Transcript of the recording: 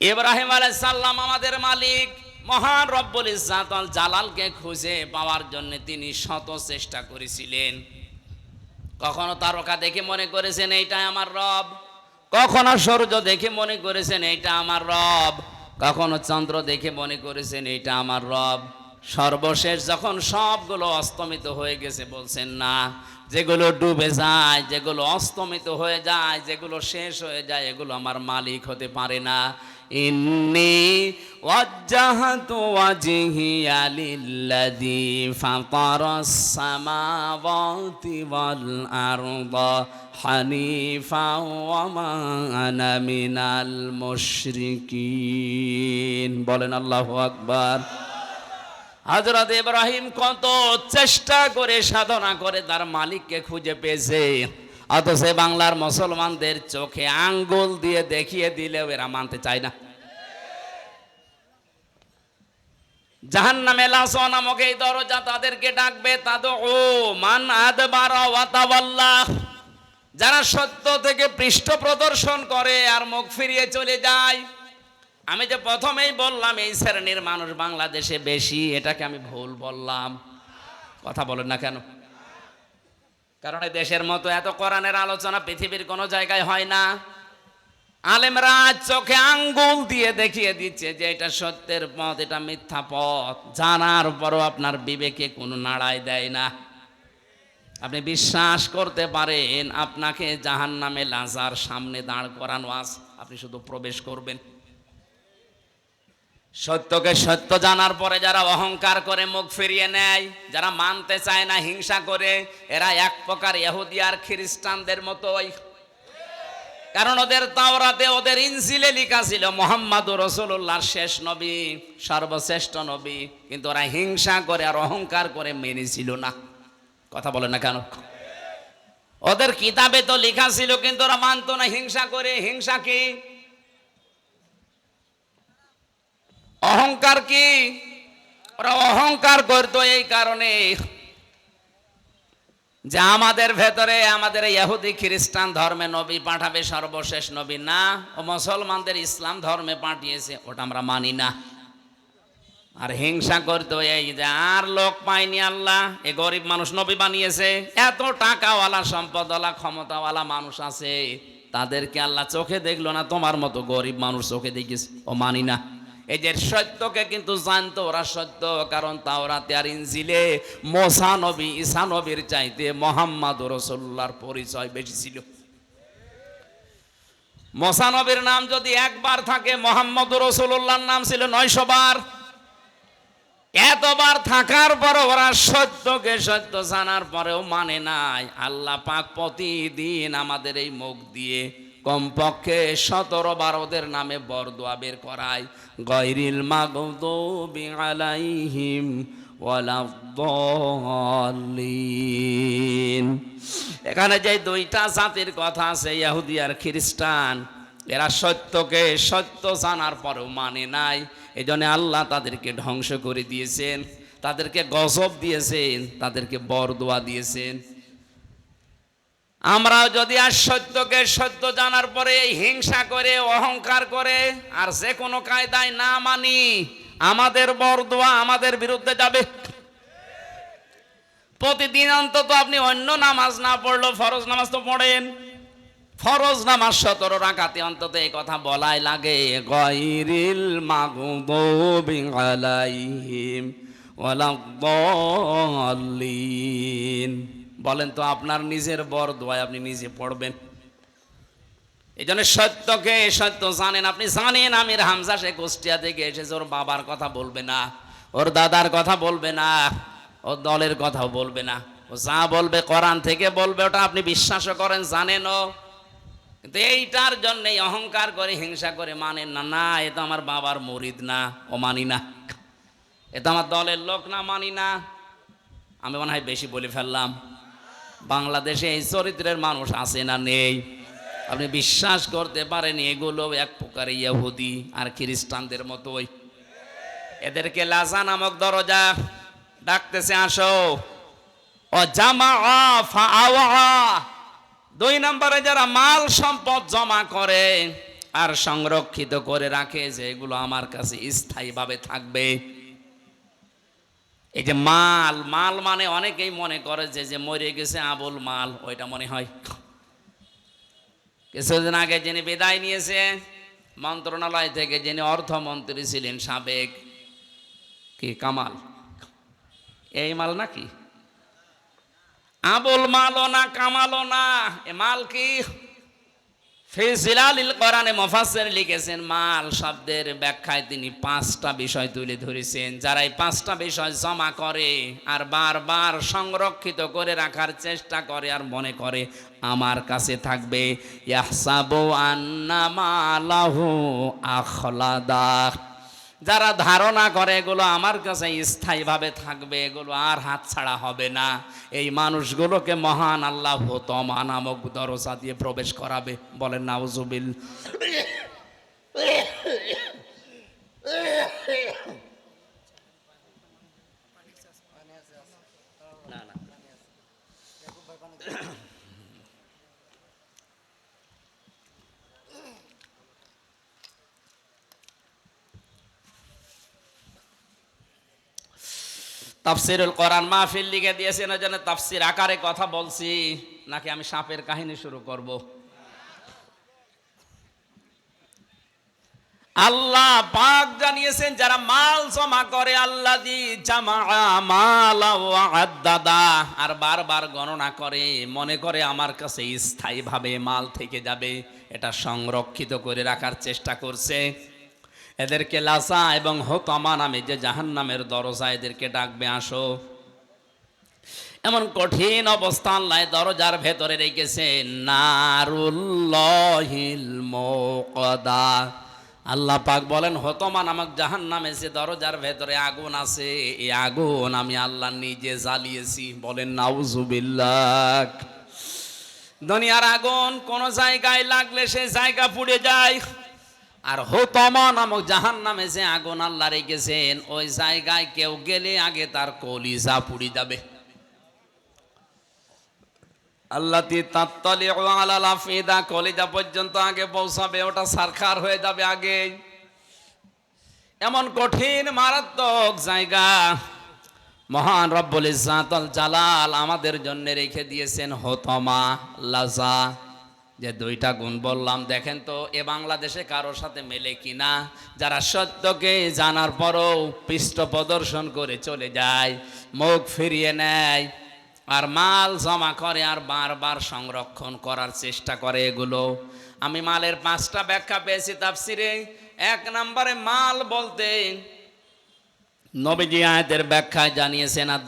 ইব্রাহিম সালাম আমাদের মালিক, মহান রব্বুল ইজ্জাতুল জালালকে খুঁজে পাওয়ার জন্য তিনি শত চেষ্টা করেছিলেন। কখনো তারকা দেখে মনে করেছেন এইটাই আমার রব কখনো সূর্য দেখে মনে করেছেন, এইটা আমার রব কখনো চন্দ্র দেখে মনে করেছেন, এইটা আমার রব সর্বশেষ যখন সবগুলো অস্তমিত হয়ে গেছে, বলছেন, না, যেগুলো ডুবে যায়, যেগুলো অস্তমিত হয়ে যায়, যেগুলো শেষ হয়ে যায়, এগুলো আমার মালিক হতে পারে না। ইন্নি ওয়াজ্জাহাতু ওয়াজহিয়া লিল্লাযী ফাতারাস সামাওয়াতি ওয়াল আরদা হানিফা ওয়া মা আনা মিনাল মুশরিকিন। বলেন আল্লাহু আকবার। হজরত ইব্রাহিম কত চেষ্টা করে সাধনা করে তার মালিককে খুঁজে পেয়েছে। অথচ বাংলার মুসলমানদের চোখে আঙ্গুল দিয়ে দেখিয়ে দিলেও এরা মানতে চায় না। জাহান নামে নামক এই দরজা তাদেরকে ডাকবে তাদ ও মান যারা সত্য থেকে পৃষ্ঠ প্রদর্শন করে আর মুখ ফিরিয়ে চলে যায়। আমি যে প্রথমেই বললাম, এই শ্রেণির মানুষ বাংলাদেশে বেশি, এটাকে আমি ভুল বললাম। কথা বলেন না কেন? কারণ দেশের মতো এত কোরআনের আলোচনা পৃথিবীর কোনো জায়গায় হয় না। আলেমরা চোখে আঙ্গুল দিয়ে দেখিয়ে দিচ্ছে যে এটা সত্যের পথ, এটা মিথ্যা পথ। জানার পরও আপনার বিবেকে কোনো নাড়াই দেয় না। আপনি বিশ্বাস করতে পারেন, আপনাকে জাহান নামে লাজার সামনে দাঁড় করানো আস আপনি শুধু প্রবেশ করবেন। সত্যকে সত্য জানার পরে যারা অহংকার করে মুখ ফিরিয়ে নেয়, যারা মানতে চায় না, হিংসা করে, এরা এক প্রকার ইহুদি খ্রিস্টানদের মতোই কারণ ওদের তাওরাতে, ওদের ইনজিলে লেখা ছিল মোহাম্মদ রসুল্লাহর শেষ নবী, সর্বশ্রেষ্ঠ নবী। কিন্তু ওরা হিংসা করে আর অহংকার করে মেনেছিল না। কথা বলে না কেন? ওদের কিতাবে তো লেখা ছিল, কিন্তু ওরা মানতো না। হিংসা করে, হিংসা কি? অহংকার কি? ওরা অহংকার করতো এই কারণে। যে আমাদের ভেতরে, আমাদের ইহুদি খ্রিস্টান ধর্মে নবী পাঠাবে সর্বশেষ নবী, না। ও মুসলমানদের ইসলাম ধর্মে পাঠিয়েছে, ওটা আমরা মানি না। আর হিংসা করতো এই যে, আর লোক পায়নি আল্লাহ, এ গরিব মানুষ নবী বানিয়েছে। এত টাকাওয়ালা, সম্পদওয়ালা, ক্ষমতাওয়ালা মানুষ আছে। তাদেরকে আল্লাহ চোখে দেখল না, তোমার মতো গরিব মানুষ চোখে দেখিস। ও মানি না। যে সত্যকে কিন্তু জানতো, ওরা সত্য, কারণ তাওরাতে আর ইনজিলে মোসা নবী, ঈসা নবীর চাইতে মোহাম্মদ রসুল্লাহর পরিচয় বেশি ছিল। মোসা নবীর নাম যদি একবার থাকে মোহাম্মদ রসুল্লাহর নাম ছিল নয়শো বার। এতবার থাকার পর ওরা সত্যকে সত্য জানার পরেও মানে নাই। আল্লাহ পাক প্রতিদিন আমাদের এই মুখ দিয়ে কমপক্ষে সতেরো বারোদের নামে বরদোয়া বের করায়। গৈরিল ওয়ালাদ্দাল্লিন। এখানে যে দুইটা জাতির কথা আছে, ইহুদি আর খ্রিস্টান, এরা সত্যকে সত্য জানার পরেও মানে নাই। এই জন্য আল্লাহ তাদেরকে ধ্বংস করে দিয়েছেন, তাদেরকে গজব দিয়েছেন, তাদেরকে বরদোয়া দিয়েছেন। আমরা যদি আর সত্যকে সত্য জানার পরে হিংসা করে, অহংকার করে, আর যে কোনো কায়দায় না মানি, আমাদের বরদোয়া আমাদের বিরুদ্ধে যাবে। প্রতিদিন অন্তত আপনি অন্য নামাজ না পড়লেও ফরজ নামাজ তো পড়েন। ফরজ নামাজ সতেরো রাখাতে অন্তত এই কথা বলাই লাগে। গৈরিল মাগদুবি আলাইহিম বলেন তো, আপনার নিজের বর দোয়ায় আপনি নিজে পড়বেন। এই জন্য সত্যকে সত্য জানেন, আপনি জানেন আমির হামজা সে কুষ্টিয়া থেকে এসেছে, ওর বাবার কথা বলবে না, ওর দাদার কথা বলবে না ওর দলের কথাও বলবে না, ও যা বলবে কোরআন থেকে বলবে, ওটা আপনি বিশ্বাসও করেন, জানেনও। কিন্তু এইটার জন্য অহংকার করে, হিংসা করে মানেন না না, এ তো আমার বাবার মরিদ না, ও মানি না। এ তো আমার দলের লোক না, মানি না। আমি মনে হয় বেশি বলে ফেললাম। বাংলাদেশে এই চরিত্রের মানুষ আছে না নেই? আপনি বিশ্বাস করতে পারেন, এগুলো এক প্রকার ইয়াহুদি আর খ্রিস্টানদের মতোই। এদেরকে লাজা নামক দরজা ডাকতেছে, আসো। ও জামা দুই নম্বরে যারা মাল সম্পদ জমা করে আর সংরক্ষিত করে রাখে, যে এগুলো আমার কাছে স্থায়ীভাবে থাকবে। এই যে মাল মাল মানে অনেকেই মনে করে যে যে মরে গেছে আবুল মাল, ওইটা মনে হয়। কিছুদিন আগে যিনি বিদায় নিয়েছে, মন্ত্রণালয় থেকে যিনি অর্থমন্ত্রী ছিলেন সাবেক, কি কামাল? এই মাল নাকি? আবুল মালও না, কামালও না, এ মাল কি? ফিজিলালিল কোরআনে মফাসের লিখেছেন, মাল শব্দের ব্যাখ্যায় তিনি পাঁচটা বিষয় তুলে ধরেছেন। যারা এই পাঁচটা বিষয় জমা করে আর বারবার সংরক্ষিত করে রাখার চেষ্টা করে আর মনে করে, আমার কাছে থাকবে, ইয়াহসাবু আন্না মালাহু আখলাদা যারা ধারণা করে এগুলো আমার কাছে স্থায়ীভাবে থাকবে, এগুলো আর হাত ছাড়া হবে না। এই মানুষগুলোকে মহান আল্লাহ তমা নামক দরজা দিয়ে প্রবেশ করাবে। বলেন নাউজুবিল তাফসিরুল কোরআন মাহফিল লিখে দিয়েছেন ওই জন্য তাফসির আকারে কথা বলছি, নাকি আমি সাপের কাহিনী শুরু করব? আল্লাহ পাক জানিয়েছেন, যারা মাল জমা করে, আল্লাহ দি জামা আদাদা, আর বারবার গণনা করে, মনে করে আমার কাছে স্থায়ীভাবে মাল থেকে যাবে, এটা সংরক্ষিত করে রাখার চেষ্টা করছে। এদেরকে লাসা এবং হোতামা নামে যে জাহান নামের দরজা এদেরকে ডাকবে, আসো। এমন কঠিন অবস্থান লাই দরজার ভেতরে রেখেছে, নারুল্লাহিল মোকদা। আল্লাহ পাক বলেন, হতমা নামক জাহান নামে সে দরজার ভেতরে আগুন আছে, এই আগুন আমি আল্লাহ নিজে জ্বালিয়েছি। বলেন, নাউজুবিল্লাহ। দুনিয়ার আগুন কোন জায়গায় লাগলে সে জায়গা পুড়ে যায়। আর হোতমা নামক জাহান নামে যে আগুন আল্লাহ রেখেছেন, ওই জায়গায় কেউ গেলে আগে তার কলিজা পুড়ি যাবে। আল্লাহ তাত্তালি আলাল কলিজা পর্যন্ত আগে পৌঁছাবে, ওটা সারখার হয়ে যাবে আগে। এমন কঠিন, মারাত্মক জায়গা, মহান রব্বুল ইজ্জাতুল জালাল আমাদের জন্য রেখে দিয়েছেন হোতমা, লাজা। যে দুইটা গুণ বললাম, দেখেন তো, এ বাংলাদেশে কারোর সাথে মেলে কিনা যারা সত্যকে জানার পরও পৃষ্ঠ প্রদর্শন করে চলে যায়, মুখ ফিরিয়ে নেয়, আর মাল জমা করে আর বারবার সংরক্ষণ করার চেষ্টা করে এগুলো। আমি মালের পাঁচটা ব্যাখ্যা পেয়েছি তাফসিরে। এক নম্বরে মাল বলতে নবীজি আয়াতের ব্যাখ্যায় জানিয়েছেন আর